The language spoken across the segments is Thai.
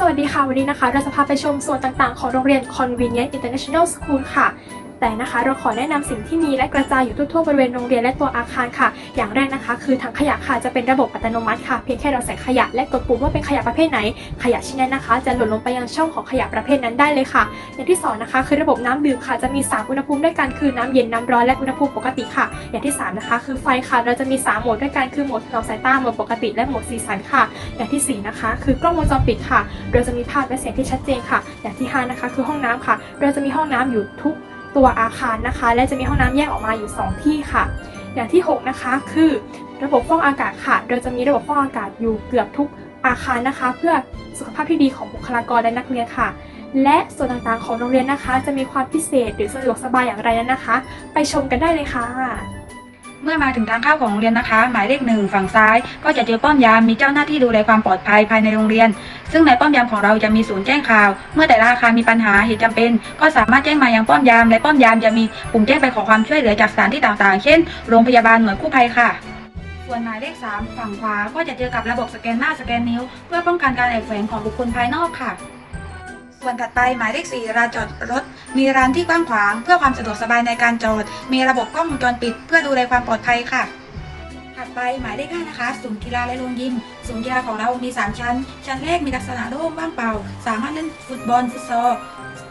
สวัสดีค่ะ วันนี้นะคะ เราจะพาไปชมส่วนต่างๆ ของโรงเรียน Convenient International School ค่ะ แต่นะคะเราขอแนะนำสิ่งที่มีและกระจายอยู่ทั่วๆบริเวณโรงเรียนและตัวอาคารค่ะ อย่างแรกนะคะ คือถังขยะค่ะจะเป็นระบบอัตโนมัติค่ะเพียงแค่เราใส่ขยะและกดปุ่มว่าเป็นขยะประเภทไหน ขยะชิ้นนั้นนะคะ จะหล่นลงไปยังช่องของขยะประเภทนั้นได้เลยค่ะ อย่างที่สองนะคะ คือระบบน้ำดื่มค่ะจะมีสามอุณหภูมิด้วยกันคือน้ำเย็นน้ำร้อนและอุณหภูมิปกติค่ะ อย่างที่สามนะคะ คือไฟค่ะเราจะมีสามโหมดด้วยกันคือโหมดถนอมสายตาโหมดปกติและโหมดสีสันค่ะ อย่างที่สี่นะคะ คือกล้องวงจรปิดค่ะ เราจะมีภาพและเสียงที่ชัดเจนค่ะ อย่างที่ห้านะคะ คือห้องน้ำค่ะ เราจะมีห้องน้ำอยู่ทุก ตัวอาคารนะคะ และจะมีห้องน้ำแยกออกมาอยู่ 2 ที่ค่ะ อย่างที่ 6 นะคะ คือระบบฟอกอากาศค่ะ เราจะมีระบบฟอกอากาศอยู่เกือบทุกอาคารนะคะ เพื่อสุขภาพที่ดีของบุคลากรและนักเรียนค่ะ และส่วนต่างๆของโรงเรียนนะคะ จะมีความพิเศษหรือสะดวกสบายอย่างไรนั้นนะคะ ไปชมกันได้เลยค่ะ เมื่อมาถึงทางเข้าของโรงเรียนนะคะ หมายเลขหนึ่งฝั่งซ้าย ก็จะเจอป้อมยามมีเจ้าหน้าที่ดูแลความปลอดภัยภายในโรงเรียน ซึ่งในป้อมยามของเราจะมีศูนย์แจ้งข่าว เมื่อแต่ละอาคารมีปัญหาเหตุจำเป็น ก็สามารถแจ้งมายังป้อมยาม และป้อมยามจะมีปุ่มแจ้งไปขอความช่วยเหลือจากสถานที่ต่างๆ เช่น โรงพยาบาลหน่วยกู้ภัยค่ะส่วนหมายเลข 3 ฝั่งขวาก็จะเจอกับระบบสแกนหน้าสแกนนิ้ว เพื่อป้องกันการแอบแฝงของบุคคลภายนอกค่ะ ส่วนถัดไปหมายเลข4ลานจอดรถ มีร้านที่กว้างขวาง เพื่อความสะดวกสบายในการจอด มีระบบกล้องวงจรปิด เพื่อดูแลความปลอดภัยค่ะถัดไปหมายเลข5นะคะศูนย์กีฬาและโรงยิมศูนย์กีฬาของเรามี 3 ชั้น ชั้นแรกมีลักษณะโล่งว่างเปล่า สามารถเล่นฟุตบอลฟุตซอล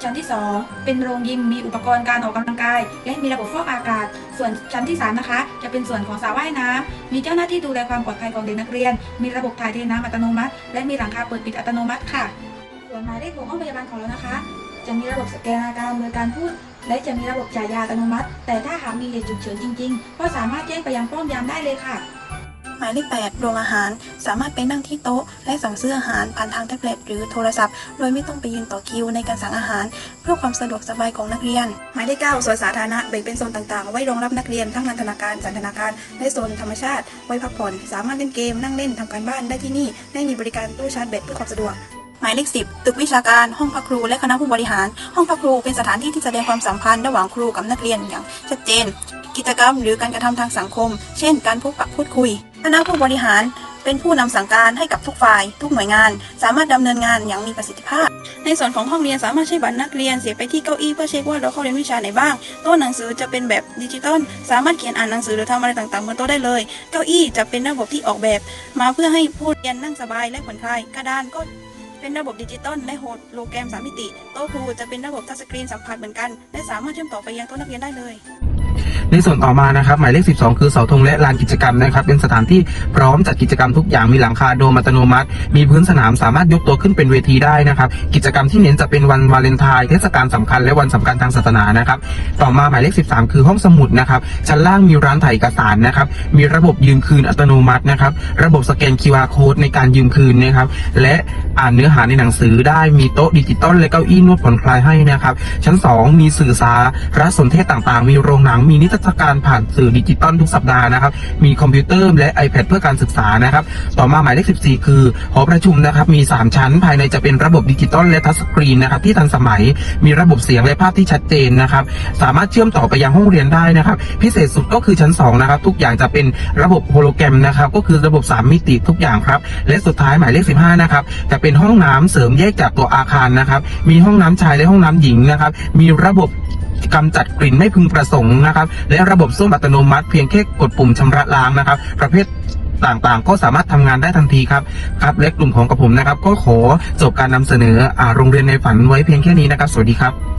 ชั้นที่ 2 เป็นโรงยิมมีอุปกรณ์การออกกำลังกาย และมีระบบฟอกอากาศ ส่วนชั้นที่ 3 นะคะ จะเป็นส่วนของสระว่ายน้ำมีเจ้าหน้าที่ดูแลความปลอดภัยของเด็กนักเรียน มีระบบถ่ายเทน้ำอัตโนมัติ และมีหลังคาเปิดปิดอัตโนมัติค่ะ ส่วนหมายเลขของห้องพยาบาลของเรานะคะ จะมีระบบสแกนอาการโดยการพูด และจะมีระบบจ่ายยาอัตโนมัติ แต่ถ้าหากมีเหตุฉุกเฉินจริงๆ ก็สามารถแจ้งไปยังป้อมยามได้เลยค่ะ หมายเลข8โรงอาหาร สามารถไปนั่งที่โต๊ะ และสั่งซื้ออาหารผ่านทางแท็บเล็ตหรือโทรศัพท์ โดยไม่ต้องไปยืนต่อคิวในการสั่งอาหาร เพื่อความสะดวกสบายของนักเรียน หมายเลข9สวนสาธารณะแบ่งเป็นโซนต่างๆ ไว้รองรับนักเรียนทั้งนันทนาการ สันทนาการ และโซนธรรมชาติ ไว้พักผ่อน สามารถเล่นเกม นั่งเล่นทำการบ้านได้ที่นี่และมีบริการตู้ชาร์จแบตเพื่อความสะดวก หมายเลข10ตึกวิชาการ ห้องพักครูและคณะผู้บริหาร ห้องพักครูเป็นสถานที่ที่แสดงความสัมพันธ์ระหว่างครูกับนักเรียนอย่างชัดเจน กิจกรรมหรือการกระทำทางสังคม เช่น การพบปะพูดคุย คณะผู้บริหารเป็นผู้นำสั่งการให้กับทุกฝ่าย ทุกหน่วยงาน สามารถดำเนินงานอย่างมีประสิทธิภาพ ในส่วนของห้องเรียนสามารถใช้บัตรนักเรียนเสียไปที่เก้าอี้เพื่อเช็คว่าเราเข้าเรียนวิชาไหนบ้างโต๊ะหนังสือจะเป็นแบบดิจิตอลสามารถเขียนอ่านหนังสือหรือทำอะไรต่างๆบนโต๊ะได้เลย เก้าอี้จะเป็นระบบที่ออกแบบ มาเพื่อให้ผู้เรียนนั่งสบายและผ่อนคลายกระดานก็ เป็นระบบดิจิตอลและโฮโลแกรมสามมิติ โต๊ะครูจะเป็นระบบทัชสกรีนสัมผัสเหมือนกัน และสามารถเชื่อมต่อไปยังโต๊ะนักเรียนได้เลย ในส่วนต่อมานะครับหมายเลข 12 คือเสาธงและลานกิจกรรมนะครับ เป็นสถานที่พร้อมจัดกิจกรรมทุกอย่างมีหลังคาโดมอัตโนมัติ มีพื้นสนามสามารถยกตัวขึ้นเป็นเวทีได้นะครับกิจกรรมที่เน้นจะเป็นวันวาเลนไทน์เทศกาลสำคัญและวันสำคัญทางศาสนานะครับต่อมาหมายเลข 13 คือห้องสมุดนะครับชั้นล่างมีร้านถ่ายเอกสารนะครับมีระบบยืมคืนอัตโนมัตินะครับระบบสแกน QR code ในการยืมคืนนะครับและอ่านเนื้อหาในหนังสือได้มีโต๊ะดิจิตอลและเก้าอี้นวดผ่อนคลายให้นะครับชั้น 2 มีสื่อสารสนเทศต่างๆ มีโรงหนังมีนิทรรศการผ่านสื่อดิจิตอลทุกสัปดาห์นะครับ มีคอมพิวเตอร์และ iPad เพื่อการศึกษานะครับ ต่อมาหมายเลข 14 คือหอประชุมนะครับ มี 3 ชั้น ภายในจะเป็นระบบดิจิตอลและทัชสกรีนนะครับที่ทันสมัย มีระบบเสียงและภาพที่ชัดเจนนะครับ สามารถเชื่อมต่อไปยังห้องเรียนได้นะครับ พิเศษสุดก็คือชั้น 2 นะครับ ทุกอย่างจะเป็นระบบโฮโลแกรมนะครับ ก็คือระบบ 3 มิติทุกอย่างครับ และสุดท้ายหมายเลข 15 นะครับ จะเป็นห้องน้ำเสริมแยกจากตัวอาคารนะครับ มีห้องน้ำชายและห้องน้ำหญิงนะครับ มีระบบ กำจัดกลิ่นไม่พึงประสงค์นะครับ และระบบส้วมอัตโนมัติเพียงแค่กดปุ่มชำระล้างนะครับ ประเภทต่างๆ ก็สามารถทำงานได้ทันทีครับครับและกลุ่มของกับผมนะครับ ก็ขอจบการนำเสนออโรงเรียนในฝันไว้เพียงแค่นี้นะครับ สวัสดีครับ